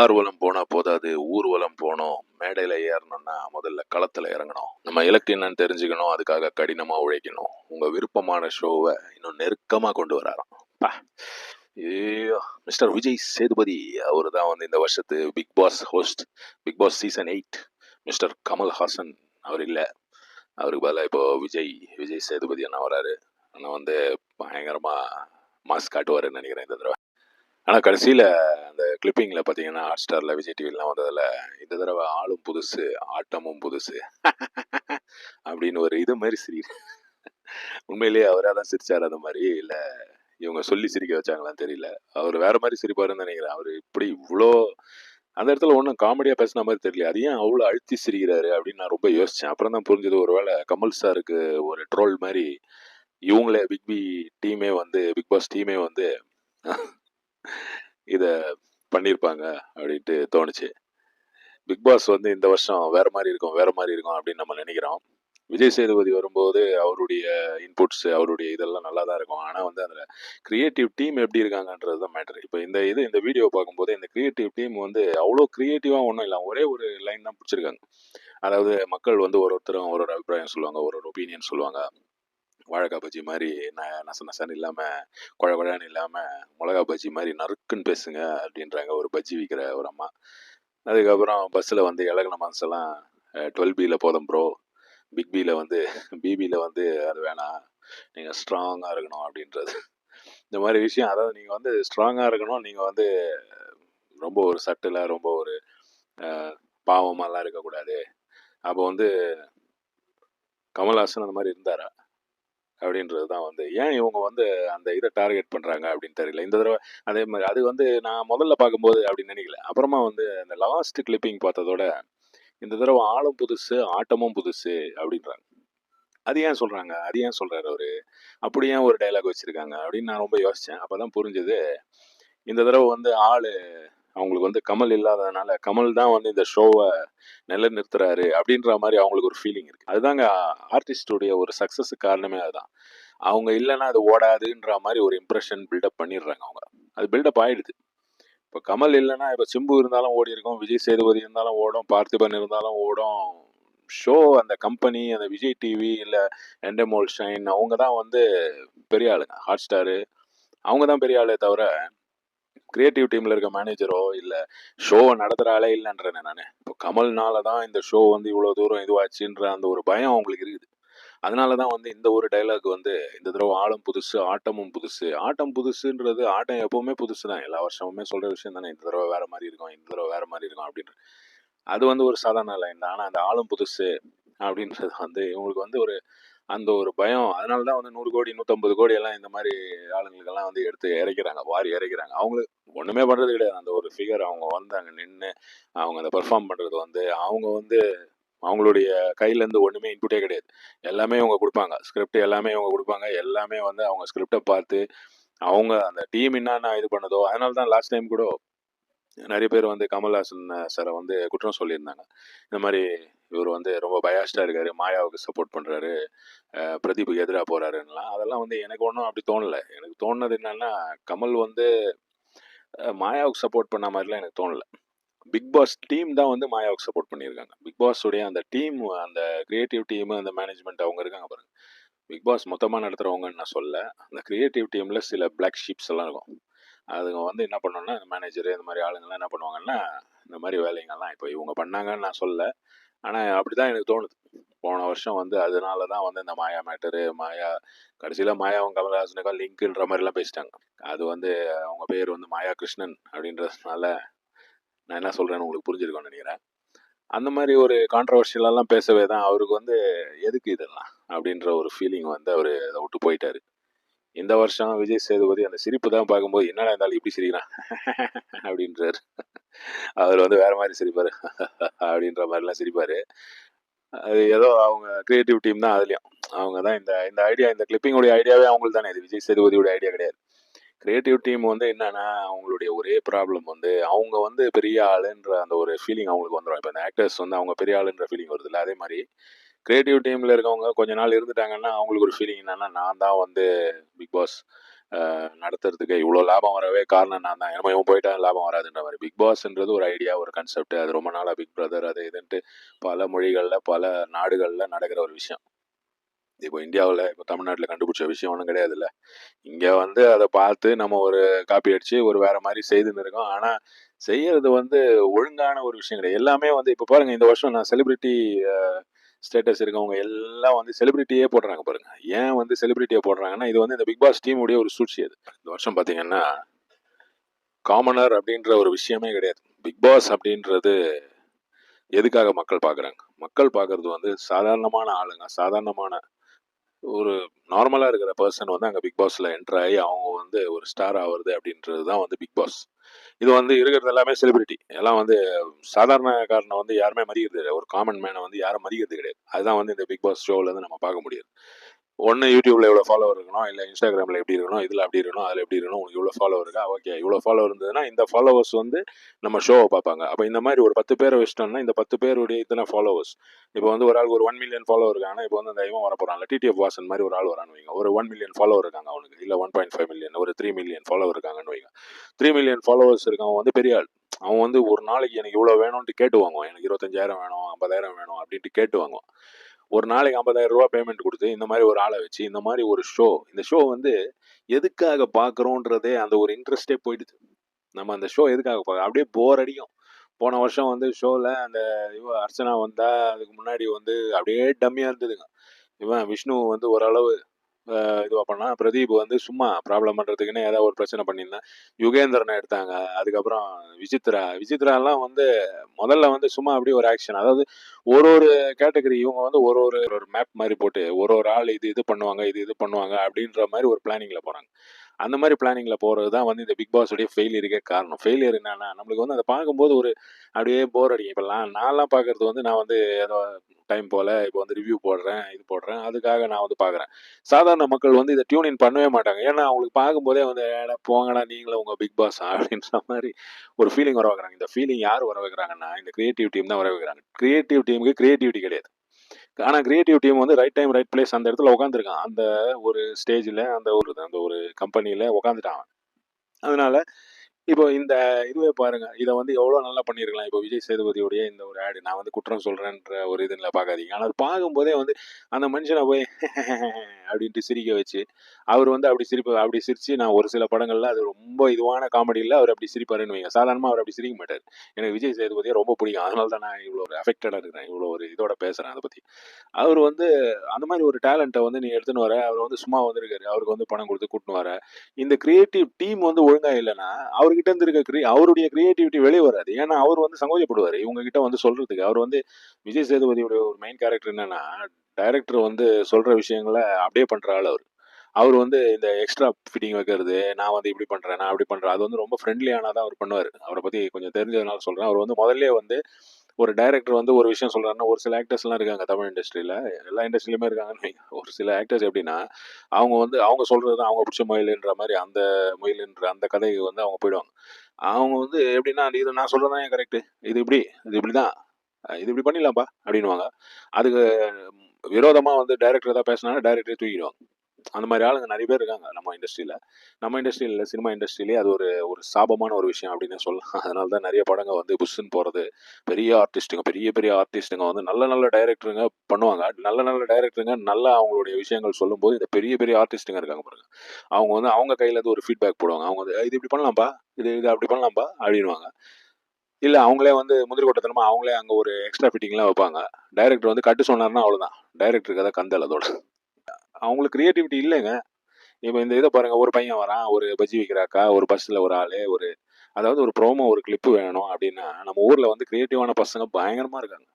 ஊர்வலம் போனா போதாது ஊர்வலம் போனோம் மேடையில ஏறணும்னா முதல்ல களத்துல இறங்கணும். நம்ம இலக்கு என்னன்னு தெரிஞ்சுக்கணும் அதுக்காக கடினமா உழைக்கணும். உங்க விருப்பமான ஷோவை இன்னும் நெருக்கமா கொண்டு வராராம். பா. ஐயோ மிஸ்டர் விஜய் சேதுபதி அவரு தான் வந்து இந்த வருஷத்து Bigg Boss host Bigg Boss season eight mister Kamal Haasan அவர் இல்லை. அவருக்கு பதிலாக இப்போ விஜய் விஜய் சேதுபதி அண்ணா வராரு. ஆனால் வந்து பயங்கரமா மாஸ்க் காட்டுவாருன்னு நினைக்கிறேன் இந்த தடவை. ஆனால் கடைசியில் அந்த கிளிப்பிங்கில் பார்த்தீங்கன்னா ஹாட் ஸ்டாரில் விஜய் டிவிலாம் வந்ததில் இந்த தடவை ஆளும் புதுசு ஆட்டமும் புதுசு அப்படின்னு ஒரு இது மாதிரி சிரி உண்மையிலேயே அவராக தான் சிரிச்சார் அந்த மாதிரி. இல்லை இவங்க சொல்லி சிரிக்க வச்சாங்களான்னு தெரியல. அவர் வேற மாதிரி சிரிப்பாருன்னு நினைக்கிறேன். அவர் இப்படி இவ்வளோ அந்த இடத்துல ஒன்றும் காமெடியாக பேசின மாதிரி தெரியல. அது ஏன் அவ்வளோ அழுத்தி சிரிக்கிறாரு அப்படின்னு நான் ரொம்ப யோசித்தேன் அப்புறம் தான் புரிஞ்சது ஒருவேளை கமல் சாருக்கு ஒரு ட்ரோல் மாதிரி இவங்களே பிக் பி டீமே வந்து பிக் பாஸ் டீமே வந்து இதை பண்ணியிருப்பாங்க அப்படின்ட்டு தோணுச்சு. பிக் பாஸ் வந்து இந்த வருஷம் வேற மாதிரி இருக்கும் வேற மாதிரி இருக்கும் அப்படின்னு நம்ம நினைக்கிறோம். விஜய் சேதுபதி வரும்போது அவருடைய இன்புட்ஸ் அவருடைய இதெல்லாம் நல்லா தான் இருக்கும். ஆனால் வந்து அதில் கிரியேட்டிவ் டீம் எப்படி இருக்காங்கன்றது தான் மேட்ரு இப்போ இந்த இது இந்த வீடியோ பார்க்கும்போது இந்த கிரியேட்டிவ் டீம் வந்து அவ்வளோ க்ரியேட்டிவாக ஒன்றும் இல்லை. ஒரே ஒரு லைன் தான் பிடிச்சிருக்காங்க. அதாவது மக்கள் வந்து ஒரு ஒருத்தரும் ஒரு ஒரு அபிப்பிராயம் சொல்லுவாங்க ஒரு ஒரு ஒப்பீனியன் சொல்லுவாங்க. வாழைக்காய் பஜ்ஜி மாதிரி ந நச நசன்னு இல்லாமல் குழ குழன்னு இல்லாமல் மிளகா பஜ்ஜி மாதிரி நறுக்குன்னு பேசுங்க அப்படின்றாங்க ஒரு பஜ்ஜி விற்கிற ஒரு அம்மா. அதுக்கப்புறம் பஸ்ஸில் வந்து இலகன மனசெல்லாம் டுவெல் பியில் போதும் ப்ரோ பிக் பியில் வந்து பிபியில் வந்து அது வேணாம். நீங்கள் ஸ்ட்ராங்காக இருக்கணும் அப்படின்றது. இந்த மாதிரி விஷயம் அதாவது நீங்கள் வந்து ஸ்ட்ராங்காக இருக்கணும் நீங்கள் வந்து ரொம்ப ஒரு சட்டிலாக ரொம்ப ஒரு பாவமாலாம் இருக்கக்கூடாது. அப்போ வந்து கமல்ஹாசன் அந்த மாதிரி இருந்தாரா? அப்படின்றது தான் வந்து. ஏன் இவங்க வந்து அந்த இதை டார்கெட் பண்ணுறாங்க அப்படின்னு தெரியல. இந்த தடவை அதே மாதிரி அது வந்து நான் முதல்ல பார்க்கும்போது அப்படின்னு நினைக்கல. அப்புறமா வந்து அந்த லாஸ்ட் கிளிப்பிங் பார்த்ததோட இந்த தடவை ஆளும் புதுசு ஆட்டமும் புதுசு அப்படின்றாங்க. அது ஏன் சொல்கிறாங்க அது ஏன் சொல்கிறாரு அவர்? அப்படி ஏன் ஒரு டைலாக் வச்சுருக்காங்க அப்படின்னு நான் ரொம்ப யோசித்தேன் அப்போ தான் புரிஞ்சுது. இந்த தடவை வந்து ஆள் அவங்களுக்கு வந்து கமல் இல்லாததுனால கமல் தான் வந்து இந்த ஷோவை நிலைநிறுத்துறாரு அப்படின்ற மாதிரி அவங்களுக்கு ஒரு ஃபீலிங் இருக்கு. அதுதாங்க ஆர்டிஸ்டுடைய ஒரு சக்ஸஸுக்கு காரணமே அதுதான். அவங்க இல்லைன்னா அது ஓடாதுன்ற மாதிரி ஒரு இம்ப்ரெஷன் பில்டப் பண்ணிடுறாங்க அவங்க. அது பில்டப் ஆயிடுது. இப்போ கமல் இல்லைன்னா இப்போ சிம்பு இருந்தாலும் ஓடி இருக்கும் விஜய் சேதுபதி இருந்தாலும் ஓடும் பார்த்திபன் இருந்தாலும் ஓடும். ஷோ அந்த கம்பெனி அந்த விஜய் டிவி இல்லை என்டமோல் ஷைன் அவங்க தான் வந்து பெரிய ஆளுங்க ஹாட் ஸ்டாரு அவங்க தான் பெரிய ஆளே தவிர கிரியேட்டிவ் டீமில் இருக்க மேனேஜரோ இல்லை ஷோவை நடத்துகிற ஆளே இல்லைன்றேன் நான். இப்போ கமல்னால தான் இந்த ஷோ வந்து இவ்வளோ தூரம் இதுவாச்சுன்ற அந்த ஒரு பயம் அவங்களுக்கு இருக்குது. அதனால தான் வந்து இந்த ஒரு டைலாக் வந்து இந்த தடவை ஆளும் புதுசு ஆட்டமும் புதுசு. ஆட்டம் புதுசுன்றது ஆட்டம் எப்பவுமே புதுசு தான். எல்லா வருஷமுமே சொல்கிற விஷயம் தானே இந்த தடவை வேற மாதிரி இருக்கும் இந்த தடவை வேறு மாதிரி இருக்கும் அப்படின்ற அது வந்து ஒரு சாதாரண லைன் தான். ஆனால் அந்த ஆளும் புதுசு அப்படின்றது வந்து இவங்களுக்கு வந்து ஒரு அந்த ஒரு பயம். அதனால தான் வந்து நூறு கோடி நூற்றம்பது கோடி எல்லாம் இந்த மாதிரி ஆளுங்களுக்கெல்லாம் வந்து எடுத்து இறைக்கிறாங்க வாரி இறைக்கிறாங்க. அவங்களுக்கு ஒன்றுமே பண்ணுறது கிடையாது. அந்த ஒரு ஃபிகர் அவங்க வந்தாங்க நின்று அவங்க அதை பெர்ஃபார்ம் பண்ணுறது வந்து அவங்க வந்து அவங்களுடைய கையிலேருந்து ஒன்றுமே இன்புட்டே கிடையாது. எல்லாமே இவங்க கொடுப்பாங்க. ஸ்கிரிப்ட் எல்லாமே இவங்க கொடுப்பாங்க. எல்லாமே வந்து அவங்க ஸ்கிரிப்டை பார்த்து அவங்க அந்த டீம் என்னென்ன இது பண்ணதோ அதனால தான் லாஸ்ட் டைம் கூட நிறைய பேர் வந்து கமல்ஹாசன் சாரை வந்து குற்றம் சொல்லியிருந்தாங்க. இந்த மாதிரி இவர் வந்து ரொம்ப பயாஸ்டாக இருக்காரு மாயாவுக்கு சப்போர்ட் பண்ணுறாரு பிரதீப்புக்கு எதிராக போகிறாருன்னா அதெல்லாம் வந்து எனக்கு ஒன்றும் அப்படி தோணலை. எனக்கு தோணுனது என்னன்னா கமல் வந்து மாயாவுக்கு சப்போர்ட் பண்ண மாதிரிலாம் எனக்கு தோணலை. பிக் பாஸ் டீம் தான் வந்து மாயாவுக்கு சப்போர்ட் பண்ணியிருக்காங்க. பிக் பாஸுடைய அந்த டீம் அந்த கிரியேட்டிவ் டீம் அந்த மேனேஜ்மெண்ட் அவங்க இருக்காங்க பாருங்க. பிக் பாஸ் மொத்தமாக நடத்துகிறவங்கன்னு நான் சொல்ல அந்த கிரியேட்டிவ் டீமில் சில பிளாக் ஷீப்ஸ் எல்லாம் இருக்கும். அதுங்க வந்து என்ன பண்ணணும்னா இந்த மேனேஜரு இந்த மாதிரி ஆளுங்கள்லாம் என்ன பண்ணுவாங்கன்னா இந்த மாதிரி வேலைங்கள்லாம் இப்போ இவங்க பண்ணாங்கன்னு நான் சொல்ல ஆனால் அப்படி தான் எனக்கு தோணுது. போன வருஷம் வந்து அதனால தான் வந்து இந்த மாயா மேட்டரு மாயா கடைசியில் மாயாவும் கமல்ஹாசனுக்கும் லிங்க்ன்ற மாதிரிலாம் பேசிட்டாங்க. அது வந்து அவங்க பேர் வந்து மாயா கிருஷ்ணன் அப்படின்றதுனால நான் என்ன சொல்கிறேன்னு உங்களுக்கு புரிஞ்சிருக்கோன்னு நினைக்கிறேன். அந்த மாதிரி ஒரு கான்ட்ரவர்ஷியலெல்லாம் பேசவே தான் அவருக்கு வந்து எதுக்கு இதெல்லாம் அப்படின்ற ஒரு ஃபீலிங் வந்து அவர் அதை விட்டு போயிட்டாரு. இந்த வருஷம் விஜய் சேதுபதி அந்த சிரிப்பு தான் பார்க்கும்போது என்னடா இருந்தாலும் இப்படி சிரிக்கிறான் அப்படின்றாரு. அவர் வந்து வேற மாதிரி சிரிப்பார். அப்படின்ற மாதிரிலாம் சிரிப்பார். அது ஏதோ அவங்க கிரியேட்டிவ் டீம் தான் அதுலேயும். அவங்க தான் இந்த இந்த ஐடியா இந்த கிளிப்பிங்குடைய ஐடியாவே அவங்களுக்கு தானே. இது விஜய் சேதுபதியோட ஐடியா கிடையாது. கிரியேட்டிவ் டீம் வந்து என்னன்னா அவங்களுடைய ஒரே ப்ராப்ளம் வந்து அவங்க வந்து பெரிய ஆளுன்ற அந்த ஒரு ஃபீலிங் அவங்களுக்கு வந்துடும் இப்போ இந்த ஆக்டர்ஸ் வந்து அவங்க பெரிய ஆளுன்ற ஃபீலிங் வருது இல்லை அதே மாதிரி கிரியேட்டிவ் டீமில் இருக்கவங்க கொஞ்ச நாள் இருந்துட்டாங்கன்னா அவங்களுக்கு ஒரு ஃபீலிங் என்னன்னா நான் தான் வந்து பிக் பாஸ் நடத்துறதுக்கு இவ்வளோ லாபம் வரவே காரணம் நான் தான். ஏன்னா இவன் போயிட்டா லாபம் வராதுன்ற மாதிரி. பிக் பாஸ்ன்றது ஒரு ஐடியா ஒரு கன்செப்ட் அது ரொம்ப நாளாக பிக் பிரதர் அது இதுன்ட்டு பல மொழிகளில் பல நாடுகளில் நடக்கிற ஒரு விஷயம். இப்போ இந்தியாவில் இப்போ தமிழ்நாட்டில் கண்டுபிடிச்ச விஷயம் ஒன்றும் கிடையாதுல்ல. இங்கே வந்து அதை பார்த்து நம்ம ஒரு காப்பி அடித்து ஒரு வேறு மாதிரி செய்துன்னு இருக்கோம். ஆனால் செய்யறது வந்து ஒழுங்கான ஒரு விஷயம் கிடையாது. எல்லாமே வந்து இப்போ பாருங்கள் இந்த வருஷம் நான் செலிபிரிட்டி ஸ்டேட்டஸ் இருக்கவங்க எல்லாம் வந்து செலிபிரிட்டியே போடுறாங்க பாருங்க. ஏன் வந்து செலிபிரிட்டியை போடுறாங்கன்னா இது வந்து இந்த பிக் பாஸ் டீமுடைய ஒரு சூழ்ச்சி அது. இந்த வருஷம் பார்த்தீங்கன்னா காமனர் அப்படின்ற ஒரு விஷயமே கிடையாது. பிக் பாஸ் அப்படின்றது எதுக்காக மக்கள் பார்க்குறாங்க மக்கள் பார்க்கறது வந்து சாதாரணமான ஆளுங்க சாதாரணமான ஒரு நார்மலாக இருக்கிற பர்சன் வந்து அங்கே பிக் பாஸில் என்டர் ஆகி அவங்க வந்து ஒரு ஸ்டார் ஆகுறது அப்படின்றது தான் வந்து பிக் பாஸ் இது வந்து இருக்கிறது எல்லாமே செலிபிரிட்டி எல்லாம் வந்து சாதாரண காரணம் வந்து யாருமே மதிக்கிறது கிடையாது ஒரு காமன் மேனை வந்து யாரும் மதிக்கிறது கிடையாது. அதுதான் வந்து இந்த பிக் பாஸ் ஷோவில் வந்து நம்ம பார்க்க முடியாது. ஒன்று யூடியூப்ல எவ்வளோ ஃபாலோவர் இருக்கணும் இல்லை இன்ஸ்டாகிராமில் எப்படி இருக்கணும் இதில் அப்படி இருக்கணும் அதில் எப்படி இருக்கணும் உங்களுக்கு இவ்வளோ ஃபாலோவர் இருக்கா? ஓகே இவ்வளோ ஃபாலோவர் இருந்ததுன்னா இந்த ஃபாலோவர்ஸ் வந்து நம்ம ஷோவை பார்ப்பாங்க. அப்போ இந்த மாதிரி ஒரு பத்து பேரை வச்சிட்டோம்னா இந்த பத்து பேருடைய இத்தனை ஃபாலோவர்ஸ் இப்போ வந்து ஒரு ஆளுக்கு ஒரு ஒன் மில்லியன் ஃபாலோவர் இருக்காங்க இப்போ வந்து அந்த இவன் வர போகிறாங்க டிடிஎஃப் வாசன் மாதிரி ஒரு ஆள் வரான்னு வைங்க. ஒரு ஒன் மில்லியன் ஃபாலோவர் இருக்காங்க அவனுக்கு இல்லை ஒன் பாயிண்ட் ஃபைவ் மில்லியன் ஒரு த்ரீ மில்லியன் ஃபாலோவர் இருக்காங்கன்னு வைங்க. த்ரீ மில்லியன் ஃபாலோவர்ஸ் இருக்கவன் வந்து பெரிய ஆள். அவன் வந்து ஒரு நாளைக்கு எனக்கு இவ்வளோ வேணும்னு கேட்டு வாங்குவான். எனக்கு இருபத்தஞ்சாயிரம் வேணும் ஐம்பதாயிரம் வேணும் அப்படின்ட்டு கேட்டு வாங்குவான். ஒரு நாளைக்கு ஐம்பதாயிரம் ரூபா பேமெண்ட் கொடுத்து இந்த மாதிரி ஒரு ஆளை வச்சு இந்த மாதிரி ஒரு ஷோ இந்த ஷோ வந்து எதுக்காக பார்க்குறோன்றதே அந்த ஒரு இன்ட்ரெஸ்டே போயிடுது. நம்ம அந்த ஷோ எதுக்காக பார்க்க அப்படியே போர் அடிக்கும். போன வருஷம் வந்து ஷோவில் அந்த இவ அர்ச்சனா வந்தா அதுக்கு முன்னாடி வந்து அப்படியே டம்மியாக இருந்ததுங்க. இவன் விஷ்ணு வந்து ஓரளவு இதுவாக பண்ணால் பண்ணா பிரதீப் வந்து சும்மா ப்ராப்ளம் பண்ணுறதுக்குன்னு ஏதாவது ஒரு பிரச்சனை பண்ணியிருந்தேன் யுகேந்திரனை எடுத்தாங்க. அதுக்கப்புறம் விசித்ரா. விசித்ராலாம் வந்து முதல்ல வந்து சும்மா அப்படியே ஒரு ஆக்ஷன் அதாவது ஒரு ஒரு கேட்டகரி இவங்க வந்து ஒரு ஒரு ஒரு மேப் மாதிரி போட்டு ஒரு ஒரு ஆள் இது இது பண்ணுவாங்க இது இது பண்ணுவாங்க அப்படின்ற மாதிரி ஒரு பிளானிங்கில் போகிறாங்க அந்த மாதிரி பிளானிங்கில் போகிறது தான் வந்து இந்த பிக் பாஸுடைய ஃபெயிலியருக்கே காரணம். ஃபெயிலியர் என்னன்னா நம்மளுக்கு வந்து அதை பார்க்கும்போது ஒரு அப்படியே போர் அடிக்கும். இப்போல்லாம் நான்லாம் பார்க்கறது வந்து நான் வந்து ஏதோ டைம் போல் இப்போ வந்து ரிவ்யூ போடுறேன் இது போடுறேன் அதுக்காக நான் வந்து பார்க்குறேன். சாதாரண மக்கள் வந்து இதை டியூன் இன் பண்ணவே மாட்டாங்க. ஏன்னா அவங்களுக்கு பார்க்கும்போதே வந்து "ஏடா, போங்கடா நீங்களும் உங்கள் பிக் பாஸ் அப்படின்ற மாதிரி ஒரு ஃபீலிங் வர வைக்கிறாங்க. இந்த ஃபீலிங் யார் வர வைக்கிறாங்கன்னா இந்த கிரியேட்டிவ் டீம் தான் வர வைக்கிறாங்க. கிரியேட்டிவ் டீமுக்கு கிரியேட்டிவிட்டி கிடையாது. ஆனால் கிரியேட்டிவ் டீம் வந்து ரைட் டைம் ரைட் பிளேஸ் அந்த இடத்துல உட்காந்துருக்கான் அந்த ஒரு ஸ்டேஜில் அந்த ஒரு அந்த ஒரு கம்பெனியில் உட்காந்துட்டான் அதனால இப்போ இந்த இதுவே பாருங்க. இதை வந்து எவ்வளோ நல்லா பண்ணியிருக்கலாம் இப்போ விஜய் சேதுபதியுடைய இந்த ஒரு ஆடு நான் வந்து குற்றம் சொல்கிறேன்ற ஒரு இதுல பார்க்காதீங்க ஆனால் அது பார்க்கும்போதே வந்து அந்த மனுஷனை போய் அப்படின்ட்டு சிரிக்க வச்சு அவர் வந்து அப்படி சிரிப்பு அப்படி சிரிச்சு நான் ஒரு சில படங்கள்ல அது ரொம்ப இதுவான காமெடியில் அவர் அப்படி சிரிப்பாருன்னு வைங்க. சாதாரணமாக அவர் அப்படி சிரிக்க மாட்டார். எனக்கு விஜய் சேதுபதியை ரொம்ப பிடிக்கும். அதனால தான் நான் இவ்வளோ ஒரு அஃபெக்டடாக இருக்கிறேன். இவ்வளோ ஒரு இதோட பேசுகிறேன் அதை பற்றி அவர் வந்து அந்த மாதிரி ஒரு டேலண்ட்டை வந்து நீ எடுத்துன்னு வர அவர் வந்து சும்மா வந்திருக்காரு. அவருக்கு வந்து பணம் கொடுத்து கூட்டின்னு வர. இந்த கிரியேட்டிவ் டீம் வந்து ஒழுங்காக இல்லைன்னா அவர்கிட்ட இருந்து இருக்க கிரி அவருடைய கிரியேட்டிவிட்டி வெளியே வராது. ஏன்னா அவர் வந்து சங்கோஜப்படுவார். இவங்க கிட்ட வந்து சொல்கிறதுக்கு அவர் வந்து விஜய் சேதுபதியோட ஒரு மெயின் கேரக்டர் என்னன்னா டைரக்டர் வந்து சொல்கிற விஷயங்களை அப்படியே பண்ணுற ஆள் அவர். அவர் வந்து இந்த எக்ஸ்ட்ரா ஃபிட்டிங் வைக்கிறது நான் வந்து இப்படி பண்ணுறேன் நான் அப்படி பண்ணுறேன் அது வந்து ரொம்ப ஃப்ரெண்ட்லியானா தான் அவர் பண்ணுவார். அவரை பற்றி கொஞ்சம் தெரிஞ்சதுனால சொல்கிறேன் அவர் வந்து முதல்ல வந்து ஒரு டைரக்டர் வந்து ஒரு விஷயம் சொல்கிறாருன்னா ஒரு சில ஆக்டர்ஸ்லாம் இருக்காங்க தமிழ் இண்டஸ்ட்ரியில் எல்லா இண்டஸ்ட்ரியிலுமே இருக்காங்கன்னு ஒரு சில ஆக்டர்ஸ் எப்படின்னா அவங்க வந்து அவங்க சொல்கிறது தான் அவங்க பிடிச்ச முயலுன்ற மாதிரி அந்த முயலுன்ற அந்த கதைக்கு வந்து அவங்க போயிடுவாங்க. அவங்க வந்து எப்படின்னா இது நான் சொல்கிறது தான் ஏன் கரெக்ட் இது இப்படி இது இப்படி தான் இது இப்படி பண்ணிடலாம்ப்பா அப்படின்னுவாங்க. அதுக்கு விரோதமாக வந்து டைரக்டர் ஏதாவது பேசினா டைரக்டரே தூக்கிடுவாங்க. அந்த மாதிரி ஆளுங்க நிறைய பேர் இருக்காங்க நம்ம இண்டஸ்ட்ரியில் நம்ம இண்டஸ்ட்ரியில் சினிமா இண்டஸ்ட்ரியிலே அது ஒரு ஒரு சாபமான ஒரு விஷயம் அப்படின்னு சொல்லலாம். அதனால தான் நிறைய படங்க வந்து புஷ்ஷுன்னு போகிறது பெரிய ஆர்டிஸ்ட்டுங்க பெரிய பெரிய ஆர்டிஸ்ட்டுங்க வந்து நல்ல நல்ல டைரக்டருங்க பண்ணுவாங்க. நல்ல நல்ல டைரக்டருங்க நல்ல அவங்களுடைய விஷயங்கள் சொல்லும்போது இந்த பெரிய பெரிய ஆர்டிஸ்ட்டுங்க இருக்காங்க பாருங்க. அவங்க வந்து அவங்க கையிலேருந்து ஒரு ஃபீட்பேக் போடுவாங்க. அவங்க வந்து இது இப்படி பண்ணலாம்ப்பா இது இது அப்படி பண்ணலாம்ப்பா அப்படின்வாங்க இல்லை அவங்களே வந்து முந்திரி கொட்டத்தனமாக அவங்களே அங்கே ஒரு எக்ஸ்ட்ரா ஃபிட்டிங்லாம் வைப்பாங்க. டைரக்டர் வந்து கட்டு சொன்னார்னா அவ்வளோதான் டைரக்டருக்கு அதை கந்தல் அதோட. அவங்களுக்கு கிரியேட்டிவிட்டி இல்லைங்க. இப்போ இந்த இதை பாருங்கள் ஒரு பையன் வரான் ஒரு பஜ்ஜி விற்கிறாக்கா ஒரு பஸ்ஸில் ஒரு ஆள் ஒரு அதாவது ஒரு ப்ரோமோ ஒரு கிளிப்பு வேணும் அப்படின்னா நம்ம ஊரில் வந்து கிரியேட்டிவான பசங்க பயங்கரமாக இருக்காங்க.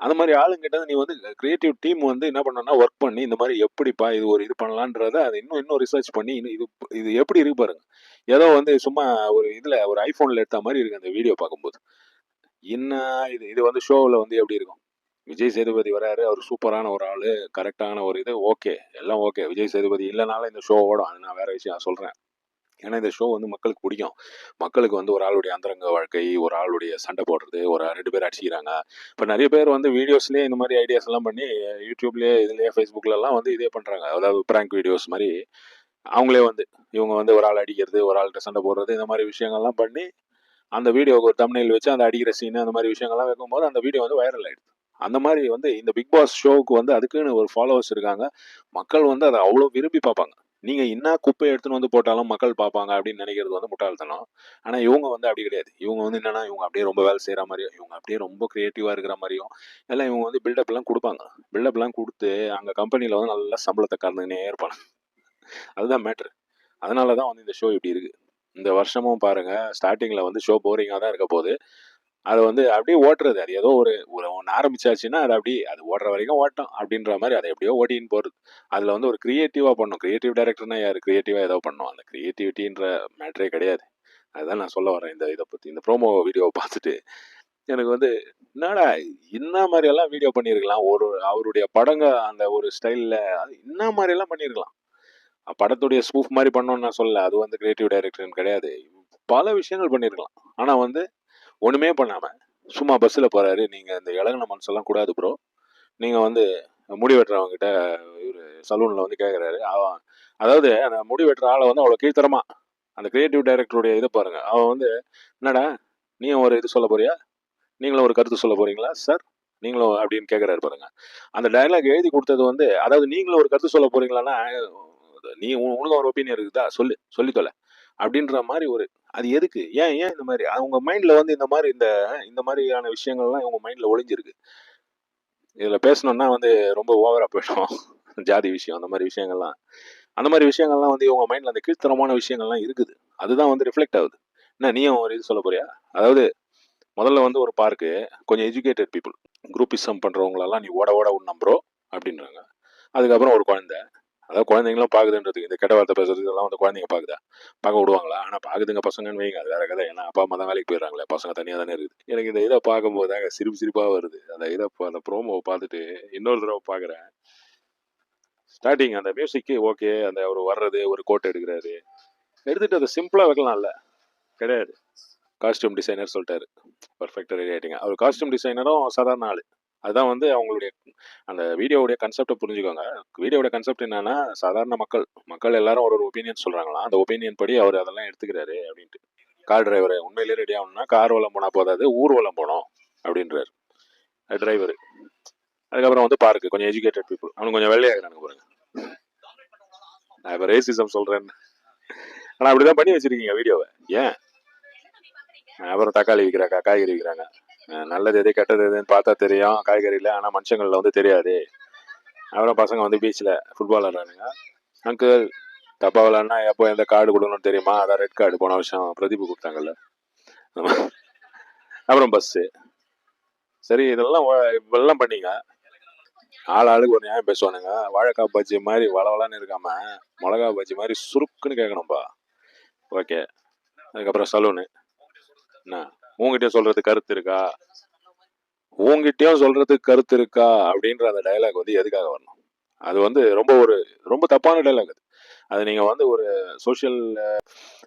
அந்த மாதிரி ஆளுங்கிட்ட நீ வந்து கிரியேட்டிவ் டீம் வந்து என்ன பண்ணணும்னா ஒர்க் பண்ணி இந்த மாதிரி எப்படிப்பா இது ஒரு இது பண்ணலான்றத அதை இன்னும் இன்னும் ரிசர்ச் பண்ணி இன்னும் இது இது எப்படி இருக்கு பாருங்க. ஏதோ வந்து சும்மா ஒரு இதில் ஒரு ஐஃபோனில் எடுத்த மாதிரி இருக்கு அந்த வீடியோ பார்க்கும்போது. என்ன இது இது வந்து ஷோவில் வந்து எப்படி இருக்கும்? விஜய் சேதுபதி வராரு அவர் சூப்பரான ஒரு ஆள் கரெக்டான ஒரு இது ஓகே எல்லாம் ஓகே. விஜய் சேதுபதி இல்லைனாலும் இந்த ஷோ ஓடும். அது நான் வேற விஷயம் சொல்கிறேன் ஏன்னா இந்த ஷோ வந்து மக்களுக்கு பிடிக்கும். மக்களுக்கு வந்து ஒரு ஆளுடைய அந்தரங்க வாழ்க்கை ஒரு ஆளுடைய சண்டை போடுறது ஒரு ரெண்டு பேர் அடிச்சிக்கிறாங்க. இப்போ நிறைய பேர் வந்து வீடியோஸ்லேயே இந்த மாதிரி ஐடியாஸ் எல்லாம் பண்ணி யூடியூப்லேயே இதுலேயே ஃபேஸ்புக்லலாம் வந்து இதே பண்ணுறாங்க அதாவது ப்ராங்க் வீடியோஸ் மாதிரி. அவங்களே வந்து இவங்க வந்து ஒரு ஆள் அடிக்கிறது ஒரு ஆள்கிட்ட சண்டை போடுறது இந்த மாதிரி விஷயங்கள்லாம் பண்ணி அந்த வீடியோவுக்கு ஒரு தமிழில் வச்சு அந்த அடிக்கிற சீன் அந்த மாதிரி விஷயங்கள்லாம் வைக்கும்போது அந்த வீடியோ வந்து வைரல் ஆகிடுது அந்த மாதிரி வந்து இந்த பிக் பாஸ் ஷோவுக்கு வந்து அதுக்குன்னு ஒரு ஃபாலோவர்ஸ் இருக்காங்க. மக்கள் வந்து அதை அவ்வளோ விரும்பி பார்ப்பாங்க. நீங்கள் என்ன குப்பை எடுத்துன்னு வந்து போட்டாலும் மக்கள் பார்ப்பாங்க அப்படின்னு நினைக்கிறது வந்து முட்டாள்தனம். ஆனால் இவங்க வந்து அப்படி கிடையாது. இவங்க வந்து என்னன்னா இவங்க அப்படியே ரொம்ப வேலை செய்கிற மாதிரியும் இவங்க அப்படியே ரொம்ப க்ரியேட்டிவாக இருக்கிற மாதிரியும் எல்லாம் இவங்க வந்து பில்டப்லாம் கொடுப்பாங்க. பில்டப்லாம் கொடுத்து அங்கே கம்பெனியில் வந்து நல்லா சம்பளத்தை கறந்துனே இருப்பாங்க. அதுதான் மேட்ரு அதனால தான் வந்து இந்த ஷோ இப்படி இருக்குது இந்த வருஷமும் பாருங்கள் ஸ்டார்டிங்கில் வந்து ஷோ போரிங்காக தான் இருக்க போகுது. அதை வந்து அப்படியே ஓட்டுறது. அது ஏதோ ஒரு ஒரு ஒன்று ஆரம்பிச்சாச்சுன்னா அது அப்படியே அது ஓடுற வரைக்கும் ஓட்டம் அப்படின்ற மாதிரி அதை எப்படியோ ஓட்டின்னு போகிறது அதில் வந்து ஒரு க்ரியேட்டிவாக பண்ணும். க்ரியேட்டிவ் டைரக்டர்னா யார்? க்ரியேட்டிவாக ஏதோ பண்ணும். அந்த க்ரியேட்டிவிட்டின்ற மேட்ரே கிடையாது. அதுதான் நான் சொல்ல வரேன். இந்த இதை பற்றி இந்த ப்ரோமோ வீடியோவை பார்த்துட்டு. எனக்கு வந்து என்னடா என்ன மாதிரியெல்லாம் வீடியோ பண்ணியிருக்கலாம்? ஒரு அவருடைய படங்க அந்த ஒரு ஸ்டைலில் என்ன மாதிரியெல்லாம் பண்ணியிருக்கலாம்? படத்துடைய ஸ்பூஃப் மாதிரி பண்ணோன்னு நான் சொல்லலை. அது வந்து கிரியேட்டிவ் டைரக்டர்னு கிடையாது. பல விஷயங்கள் பண்ணியிருக்கலாம். ஆனால் வந்து ஒன்றுமே பண்ணாமல் சும்மா பஸ்ஸில் போகிறாரு நீங்கள் இந்த இளகுன மனசெல்லாம் கூடாது ப்ரோ நீங்கள் வந்து முடி வெட்டுறவங்க கிட்ட இவர் சலூனில் வந்து கேட்குறாரு அவன் அதாவது அந்த முடி வெட்டுற ஆளை வந்து அவ்வளோ கீழ்த்தரமா அந்த கிரியேட்டிவ் டைரக்டருடைய இதை பாருங்கள் அவன் வந்து என்னடா நீயும் ஒரு இது சொல்ல போறியா? நீங்களும் ஒரு கருத்து சொல்ல போறீங்களா? சார் நீங்களும் அப்படின்னு கேட்குறாரு பாருங்க. அந்த டைலாக் எழுதி கொடுத்தது வந்து அதாவது நீங்களும் ஒரு கருத்து சொல்ல போகிறீங்களான்னா நீ உனக்கு ஒரு ஒப்பீனியன் இருக்குதா? சொல்லு சொல்லி தொலை. அப்படின்ற மாதிரி ஒரு அது எதுக்கு? ஏன் ஏன் இந்த மாதிரி? அவங்க மைண்டில் வந்து இந்த மாதிரி இந்த இந்த மாதிரியான விஷயங்கள்லாம் இவங்க மைண்டில் ஒளிஞ்சிருக்கு. இதில் பேசணுன்னா வந்து ரொம்ப ஓவராக போயிடும். ஜாதி விஷயம் அந்த மாதிரி விஷயங்கள்லாம். அந்த மாதிரி விஷயங்கள்லாம் வந்து இவங்க மைண்டில் அந்த கீழ்த்தரமான விஷயங்கள்லாம் இருக்குது. அதுதான் வந்து ரிஃப்ளெக்ட் ஆகுது. என்ன நீயும் ஒரு இது சொல்ல போறியா? அதாவது முதல்ல வந்து ஒரு பார்க்கு கொஞ்சம் எஜுகேட்டட் பீப்புள் குரூப்பிசம் பண்ணுறவங்களெல்லாம் நீ ஓட ஓட உன் நம்புறோம் அப்படின்றாங்க. அதுக்கப்புறம் ஒரு குழந்தை. அதாவது குழந்தைங்களும் பார்க்குதுன்றதுக்கு இந்த கெட்ட வார்த்தை பேசுறது இதெல்லாம் வந்து குழந்தைங்க பார்க்குதா பார்க்க விடுவாங்களா? ஆனால் பார்க்குதுங்க பசங்கன்னு வைங்க அது வேற கதை. ஏன்னா அப்பா அம்மா தான் வேலைக்கு போயிடுறாங்களே பசங்க தனியாக தானே இருக்குது. எனக்கு இந்த இதை பார்க்கும்போது அங்கே சிரிப்பு சிரிப்பாக வருது. அந்த இதை அந்த ப்ரோமோவை பார்த்துட்டு இன்னொரு தடவை பார்க்குறேன். ஸ்டார்டிங் அந்த மியூசிக்கு ஓகே அந்த ஒரு வர்றது ஒரு கோட் எடுக்கிறாரு. எடுத்துட்டு அதை சிம்பிளாக வைக்கலாம்ல கிடையாது. காஸ்டியூம் டிசைனர் சொல்லிட்டாரு. பர்ஃபெக்டாக ரெடி ஆகிட்டீங்க அவர் காஸ்டியூம் டிசைனரும் சாதாரண ஆள். அதுதான் வந்து அவங்களுடைய அந்த வீடியோவுடைய கன்செப்டை புரிஞ்சுக்கோங்க. வீடியோட கன்செப்ட் என்னன்னா சாதாரண மக்கள் மக்கள் எல்லாரும் ஒரு ஒரு ஒப்பீனியன் சொல்கிறாங்களா அந்த ஒப்பீனியன் படி அவர் அதெல்லாம் எடுத்துக்கிறாரு அப்படின்ட்டு. கார் டிரைவர் உண்மையிலேயே ரெடி ஆகணும்னா கார் வளம் போனால் போதாது ஊர்வலம் போனோம் அப்படின்றார். டிரைவர் அதுக்கப்புறம் வந்து பார்க்கு கொஞ்சம் எஜுகேட்டட் பீப்புள் அவனுக்கு கொஞ்சம் வெள்ளையாகிறானுங்க பாருங்க. நான் இப்போ ரேசிசம் சொல்கிறேன்னு ஆனால் அப்படிதான் பண்ணி வச்சிருக்கீங்க வீடியோவை ஏன்? அப்புறம் தக்காளி விற்கிறாங்க காய்கறி விற்கிறாங்க. நல்லது எது கெட்டது எதுன்னு பார்த்தா தெரியும். காய்கறியில் ஆனால் மனுஷங்களில் வந்து தெரியாது. அப்புறம் பசங்க வந்து பீச்சில் ஃபுட்பால் விளாடுறானுங்க அங்கிள் தப்பா விளாட்னா எப்போ எந்த கார்டு கொடுக்கணும்னு தெரியுமா? அதான் ரெட் கார்டு போன வருஷம் பிரதீப் கொடுத்தாங்கல்ல. அப்புறம் பஸ்ஸு சரி இதெல்லாம் இப்பெல்லாம் பண்ணிங்க. ஆள் ஆளுக்கு ஒரு நியாயம் பேசுவானுங்க. வாழைக்காய் பஜ்ஜி மாதிரி வளவலான்னு இருக்காம மிளகா பஜ்ஜி மாதிரி சுருக்குன்னு கேட்கணும்பா. ஓகே அதுக்கப்புறம் சலூனு என்ன? உங்ககிட்ட சொல்றது கருத்து இருக்கா? உங்ககிட்டயும் சொல்றதுக்கு கருத்து இருக்கா? அப்படின்ற அந்த டயலாக் வந்து எதுக்காக வரணும்? அது வந்து ரொம்ப ஒரு ரொம்ப தப்பான டயலாக் அது. அது நீங்க வந்து ஒரு சோஷியல்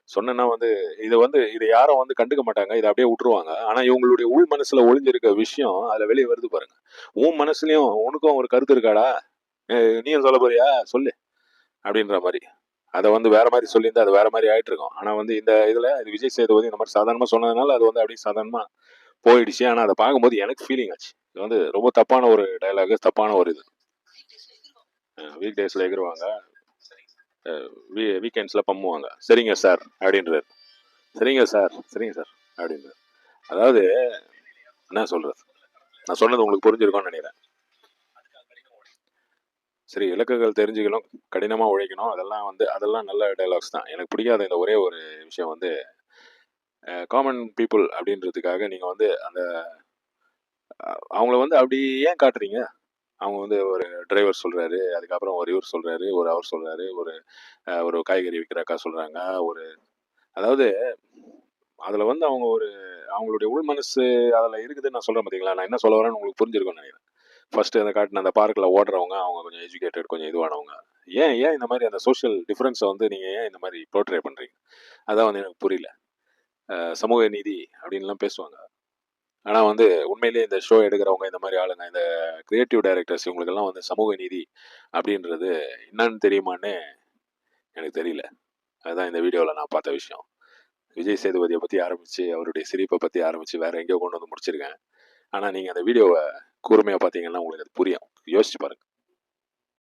சொன்னா வந்து இதை வந்து இதை யாரும் வந்து கண்டுக்க மாட்டாங்க. இதை அப்படியே விட்டுருவாங்க. ஆனா இவங்களுடைய உள் மனசுல ஒளிஞ்சிருக்க விஷயம் அதுல வெளியே வருது பாருங்க. உன் மனசுலயும் உனக்கும் ஒரு கருத்து இருக்காடா? நீயும் சொல்ல போறியா? சொல்லு. அப்படின்ற மாதிரி. அதை வந்து வேற மாதிரி சொல்லியிருந்தா அது வேற மாதிரி ஆயிட்டு இருக்கும் ஆனா வந்து இந்த இதுல இது விஜய் சேதுபதி இந்த மாதிரி சாதாரணமா சொன்னதுனால அது வந்து அப்படியே சாதாரணமா போயிடுச்சு. ஆனா அதை பார்க்கும்போது எனக்கு ஃபீலிங் ஆச்சு. இது வந்து ரொம்ப தப்பான ஒரு டயலாக் தப்பான ஒரு இது. வீக் டேஸ்ல எகிருவாங்க. வீக்கெண்ட்ஸ்ல பம்முவாங்க. சரிங்க சார் அப்படின்றாரு. சரிங்க சார் சரிங்க சார் அப்படின்றாரு. அதாவது என்ன சொல்றது? நான் சொன்னது உங்களுக்கு புரிஞ்சிருக்கும்னு நினைக்கிறேன். சரி இலக்குகள் தெரிஞ்சுக்கணும் கடினமாக உழைக்கணும். அதெல்லாம் வந்து அதெல்லாம் நல்ல டைலாக்ஸ் தான். எனக்கு பிடிக்காத இந்த ஒரே ஒரு விஷயம் வந்து காமன் பீப்புள் அப்படின்றதுக்காக நீங்கள் வந்து அந்த அவங்கள வந்து அப்படி ஏன் காட்டுறீங்க? அவங்க வந்து ஒரு டிரைவர் சொல்கிறாரு அதுக்கப்புறம் ஒரு இவர் சொல்கிறாரு ஒரு அவர் சொல்கிறாரு ஒரு ஒரு காய்கறி விற்கிற அக்கா ஒரு அதாவது அதில் வந்து அவங்க ஒரு அவங்களுடைய உள் மனசு அதில் இருக்குதுன்னு நான் சொல்கிறேன் பார்த்தீங்களா நான் என்ன சொல்ல வரேன்னு உங்களுக்கு புரிஞ்சிருக்கோம்னு நினைக்கிறேன். ஃபர்ஸ்ட் அந்த காட்டின அந்த பார்க்கில் ஓடுறவங்க அவங்க கொஞ்சம் எஜுகேட்டட் கொஞ்சம் இதுவானவங்க. ஏன் ஏன் இந்த மாதிரி அந்த சோஷியல் டிஃப்ரென்ஸை வந்து நீங்கள் ஏன் இந்த மாதிரி ப்ரோட்ரே பண்ணுறீங்க அதான் வந்து எனக்கு புரியல. சமூக நீதி அப்படின்லாம் பேசுவாங்க. ஆனால் வந்து உண்மையிலேயே இந்த ஷோ எடுக்கிறவங்க இந்த மாதிரி ஆளுங்க இந்த கிரியேட்டிவ் டைரக்டர்ஸ் இவங்களுக்கெல்லாம் வந்து சமூக நீதி அப்படின்றது என்னன்னு தெரியுமான்னு எனக்கு தெரியல. அதுதான் இந்த வீடியோவில் நான் பார்த்த விஷயம். விஜய் சேதுபதியை பற்றி ஆரம்பித்து அவருடைய சிரிப்பை பற்றி ஆரம்பித்து வேறு எங்கேயோ கொண்டு வந்து முடிச்சிருக்கேன். ஆனால் நீங்கள் அந்த வீடியோவை கூர்மையாக பார்த்தீங்கன்னா உங்களுக்கு அது புரியும். யோசிச்சு பாருங்க.